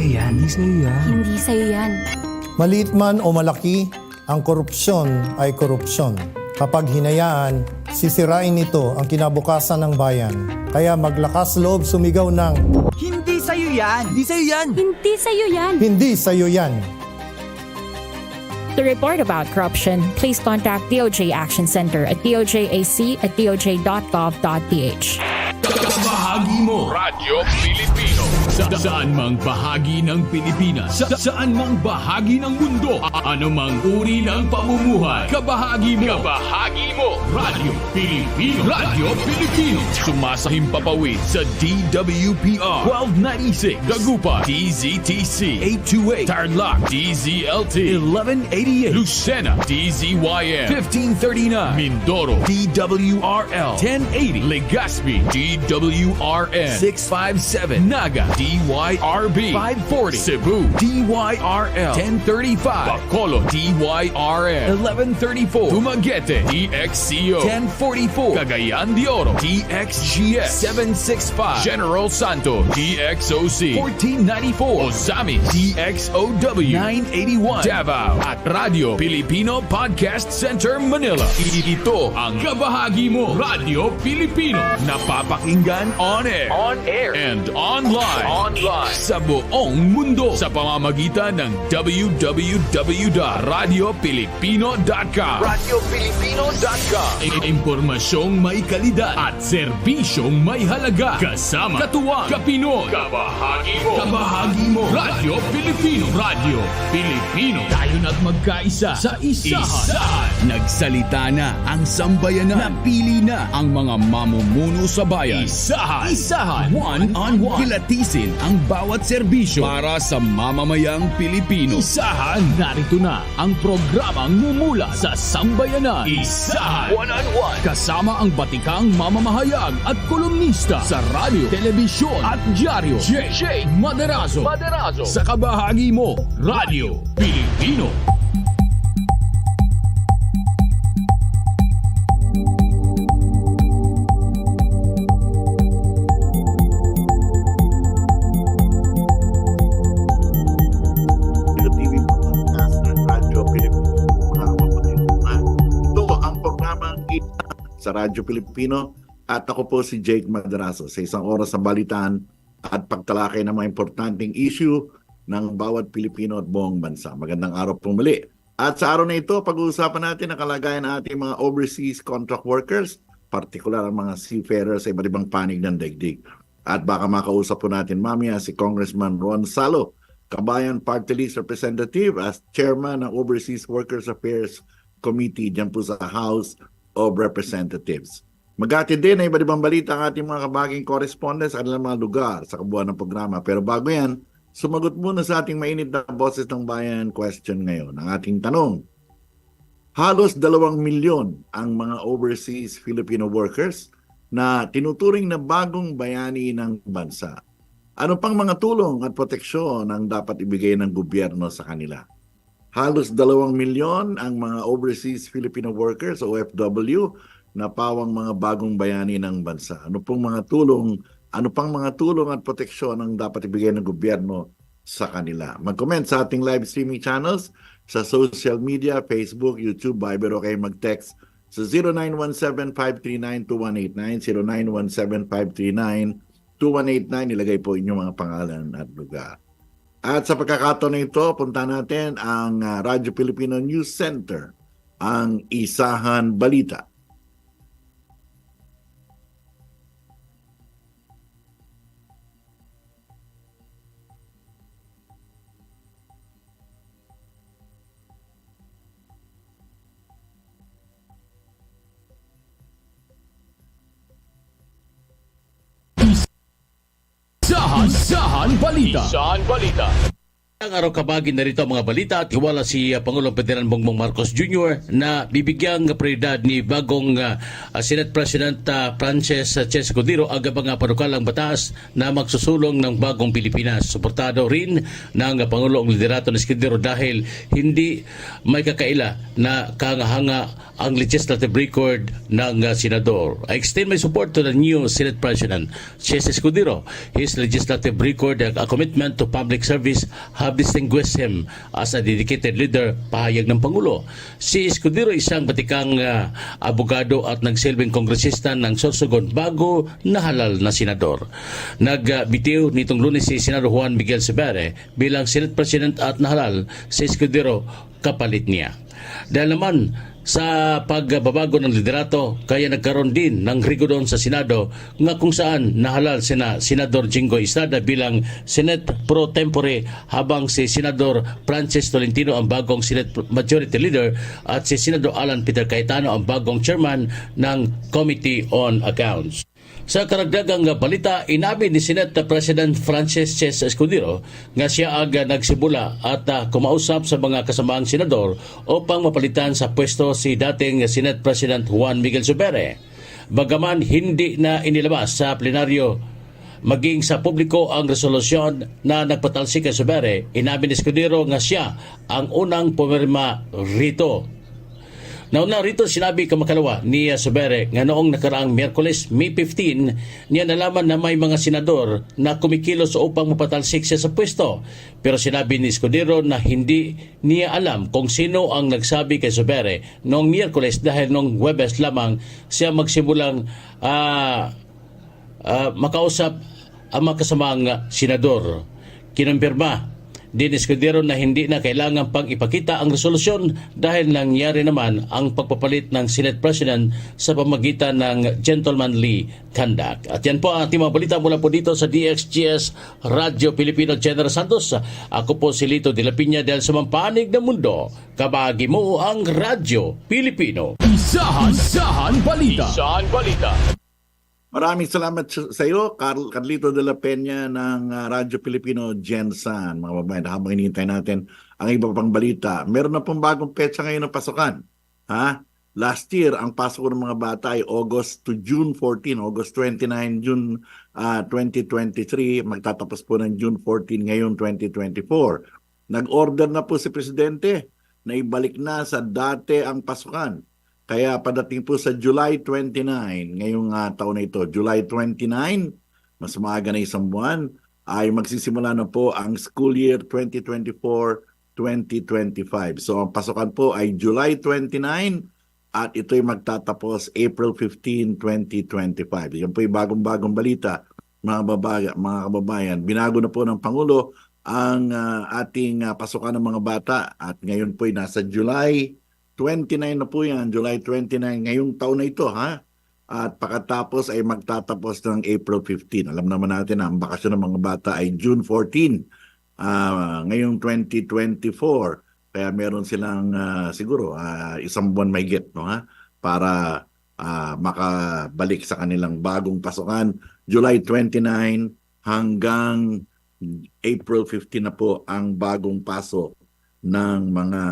sa'yo yan. Hindi sa'yo yan. Hindi sa'yo yan. Maliit man o malaki, ang korupsyon ay korupsyon. Kapag hinayaan, sisirain nito ang kinabukasan ng bayan. Kaya maglakas loob sumigaw ng, Hindi sa'yo yan. Hindi sa'yo yan. Hindi sa'yo yan. hindi sa'yo yan. To report about corruption, please contact DOJ Action Center at dojac at doj.gov.ph. Bahagi mo. Radyo. Sa saan mang bahagi ng Pilipinas. Sa saan mang bahagi ng mundo. A- anumang uri ng pamumuhay. Kabahagi mo. Kabahagi mo. Radyo Pilipino. Radyo Pilipino. Sumasahim papawid sa DWPR 1296. Dagupa DZTC 828. Tarlac DZLT 1188. Lucena DZYM 1539. Mindoro DWRL 1080. Legazpi DWRN 657. Naga DYRB 540. Cebu DYRL 1035. Bacolod DYRN 1134. Dumaguete DXCO 1044. Cagayan de Oro DXGS 765. General Santos DXOC 1494. Osamis DXOW 981. Davao at Radio Filipino Podcast Center Manila. Ito ang kabahagi mo Radio Filipino. Napapakinggan on air, on air and online, online sa buong mundo sa pamamagitan ng www.radiopilipino.com. Radiopilipino.com. Impormasyong may kalidad at serbisyong may halaga. Kasama katuwang kapinoy. Kabahagi mo. Kabahagi mo. Radio Pilipino. Radio Pilipino. Tayo na't magkaisa sa isahan. Nagsalita na ang sambayanan. Napili na ang mga mamumuno sa bayan. Isahan. Isahan. One on one. Kilatisin ang bawat serbisyo para sa mamamayang Pilipino. Isahan. Narito na ang programang mumula sa sambayanan. Isahan. One on one. Kasama ang batikang mamamahayag at kolumnista sa radyo, telebisyon at dyaryo. J. J. Maderazo. Maderazo. Sa kabahagi mo, Pilipino. Pilipino sa Radyo Pilipino at ako po si Jake Madraso sa isang oras sa balitaan at pagtalakay ng mga importanteng issue ng bawat Pilipino at buong bansa. Magandang araw po muli. At sa araw na ito, pag-uusapan natin ang kalagayan ng ating mga overseas contract workers, partikular ang mga seafarers sa iba't ibang panig ng daigdig. At baka makausap po natin mamaya si Congressman Ron Salo, Kabayan Party List Representative as Chairman ng Overseas Workers Affairs Committee dyan po sa House of Representatives. Maghatid din na iba't ibang balita ang ating mga kabaging correspondents sa kanilang mga lugar sa kabuuan ng programa. Pero bago yan, sumagot muna sa ating mainit na boses ng bayan question ngayon. Ang ating tanong, halos dalawang milyon ang mga overseas Filipino workers na tinuturing na bagong bayani ng bansa. Ano pang mga tulong at proteksyon ang dapat ibigay ng gobyerno sa kanila? Halos dalawang milyon ang mga overseas Filipino workers o OFW na pawang mga bagong bayani ng bansa. Ano pong mga tulong, ano pang mga tulong at proteksyon ang dapat ibigay ng gobyerno sa kanila? Mag-comment sa ating live streaming channels sa social media, Facebook, YouTube, Viber o kayo mag-text sa 0917-539-2189, 0917-539-2189, ilagay po inyong mga pangalan at lugar. At sa pagkakataon na ito, punta natin ang ah, Radyo Filipino News Center, ang Isahan Balita. Isahan, Balita. Isahan Balita. Ang araw kabagi na rito ang mga balita at hiwala si uh, Pangulong Ferdinand Bongbong Marcos Jr. na bibigyang prioridad ni bagong uh, Senate President uh, Frances Ches Cordero ang mga panukalang batas na magsusulong ng bagong Pilipinas. Suportado rin ng uh, Pangulong liderato ni Escudero dahil hindi may kakaila na kangahanga ang legislative record ng uh, senador. I extend my support to the new Senate President, Ches Escudero. His legislative record and a commitment to public service have distinguished him as a dedicated leader, pahayag ng Pangulo. Si Escudero isang batikang uh, abogado at nagsilbing kongresista ng Sorsogon bago nahalal na senador. Nagbitiw nitong lunes si Senador Juan Miguel Sebere bilang Senate President at nahalal si Escudero kapalit niya. Dahil naman sa pagbabago ng liderato, kaya nagkaroon din ng rigodon sa Senado nga kung saan nahalal sina Senador Jingo Estrada bilang Senate Pro Tempore habang si Senador Francis Tolentino ang bagong Senate Majority Leader at si Senador Alan Peter Cayetano ang bagong chairman ng Committee on Accounts. Sa karagdagang balita, inabi ni Senate President Francis Ches Escudero nga siya aga nagsibula at ah, kumausap sa mga kasamaang senador upang mapalitan sa pwesto si dating Senate President Juan Miguel Zubere. Bagaman hindi na inilabas sa plenaryo maging sa publiko ang resolusyon na nagpatalsik kay Zubere, inabi ni Escudero nga siya ang unang pumirma rito Nauna rito sinabi kamakalawa ni uh, Sobere nga noong nakaraang Miyerkules, May 15, niya nalaman na may mga senador na kumikilos upang mapatalsik siya sa pwesto. Pero sinabi ni Escudero na hindi niya alam kung sino ang nagsabi kay Sobere noong Miyerkules dahil noong Webes lamang siya magsimulang ah, ah, makausap ang mga kasamang senador. Kinumpirma din Escudero na hindi na kailangan pang ipakita ang resolusyon dahil nangyari naman ang pagpapalit ng Senate President sa pamagitan ng gentlemanly conduct. At yan po ang ating mga balita mula po dito sa DXGS Radio Filipino General Santos. Ako po si Lito de la Piña dahil sa mampanig ng mundo. Kabagi mo ang Radyo Pilipino. Isahan, isahan balita. Isahan balita. Maraming salamat sa iyo, Carl, Carlito de la Peña ng ah, Radyo Pilipino Gensan. Mga babae, habang hinihintay natin ang iba pang balita. Meron na pong bagong petsa ngayon ng pasukan. Ha? Last year, ang pasok ng mga bata ay August to June 14, August 29, June ah, 2023. Magtatapos po ng June 14 ngayon 2024. Nag-order na po si Presidente na ibalik na sa dati ang pasukan. Kaya padating po sa July 29, ngayong ah, taon na ito, July 29, mas maaga na isang buwan, ay magsisimula na po ang school year 2024-2025. So ang pasukan po ay July 29 at ito'y magtatapos April 15, 2025. Yan po yung bagong-bagong balita, mga, babae, mga kababayan. Binago na po ng Pangulo ang ah, ating ah, pasukan ng mga bata at ngayon po ay nasa July 29 na po yan, July 29, ngayong taon na ito, ha? At pagkatapos ay magtatapos ng April 15. Alam naman natin na ang bakasyon ng mga bata ay June 14, ah, ngayong 2024. Kaya meron silang ah, siguro ah, isang buwan may get, no, ha? Para ah, makabalik sa kanilang bagong pasukan. July 29 hanggang April 15 na po ang bagong pasok ng mga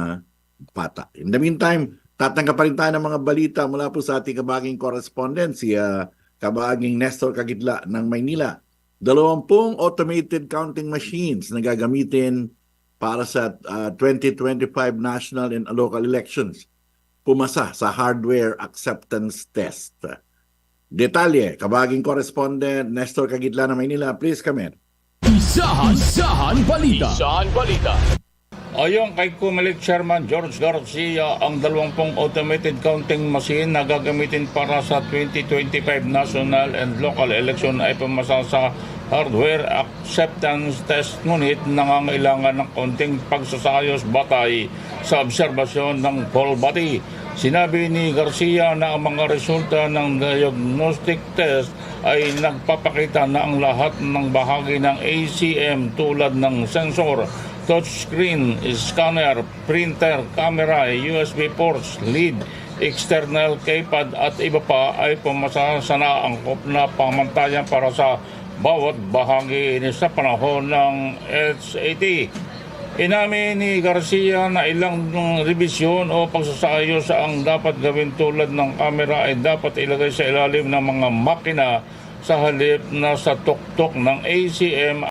bata. In the meantime, tatanggap pa rin tayo ng mga balita mula po sa ating kabaging correspondent, si ah, kabaging Nestor Kagitla ng Maynila. Dalawampung automated counting machines na gagamitin para sa ah, 2025 national and local elections. Pumasa sa hardware acceptance test. Detalye, kabaging correspondent Nestor Kagitla ng Maynila. Please come in. Isahan, isahan balita. Isahan balita. Ayon kay Kumilit Chairman George Garcia, ang 20 automated counting machine na gagamitin para sa 2025 national and local election ay pumasa sa hardware acceptance test ngunit nangangailangan ng konting pagsasayos batay sa obserbasyon ng poll body. Sinabi ni Garcia na ang mga resulta ng diagnostic test ay nagpapakita na ang lahat ng bahagi ng ACM tulad ng sensor, touchscreen, scanner, printer, camera, USB ports, lead, external keypad at iba pa ay pumasa sa naangkop na pamantayan para sa bawat bahagi sa panahon ng SAT. Inamin ni Garcia na ilang revisyon o pagsasayos ang dapat gawin tulad ng kamera ay dapat ilagay sa ilalim ng mga makina sa halip na sa tuktok ng ACM